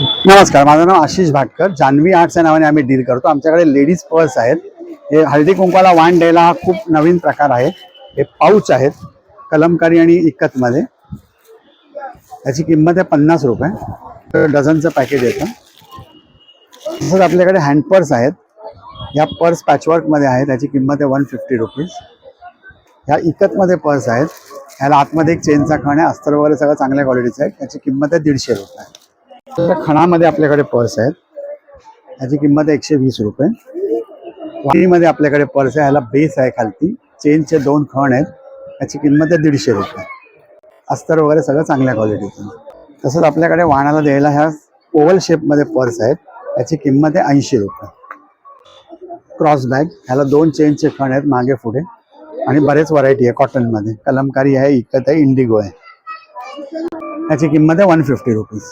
नमस्कार माझं नाव आशिष भाटकर. जान्हवी आर्ट्स या नावाने आम्ही डील करतो. आमच्याकडे लेडीज पर्स आहेत. हे हळदी कुंकवाला वाण द्यायला हा खूप नवीन प्रकार आहे हे पाऊच आहेत कलमकारी आणि इकतमध्ये. याची किंमत आहे पन्नास रुपये. तर डझनचं पॅकेज येतं. तसंच आपल्याकडे हँड पर्स आहेत. ह्या पर्स पॅचवर्कमध्ये आहेत. त्याची किंमत आहे वन फिफ्टी रुपीज ह्या इकतमध्ये पर्स आहेत. ह्याला आतमध्ये एक चेनचा खण आहे. अस्तर वगैरे सगळं चांगल्या क्वालिटीचं आहे. त्याची किंमत आहे दीडशे रुपये. त्या खणामध्ये आपल्याकडे पर्स आहेत. याची किंमत आहे एकशे वीस रुपये. वाटीमध्ये आपल्याकडे पर्स आहे. ह्याला बेस आहे खालती. चेनचे दोन खण आहेत. याची किंमत आहे दीडशे रुपये. अस्तर वगैरे सगळं चांगल्या क्वालिटीचं तसंच आपल्याकडे वाहनाला द्यायला ह्या ओव्हल शेपमध्ये पर्स आहेत. याची किंमत आहे ऐंशी रुपये. क्रॉस बॅग ह्याला दोन चेनचे खण आहेत मागे पुढे. आणि बरेच व्हरायटी आहे कॉटनमध्ये कलमकारी आहे इकत आहे इंडिगो आहे. याची किंमत आहे वन फिफ्टी रुपीज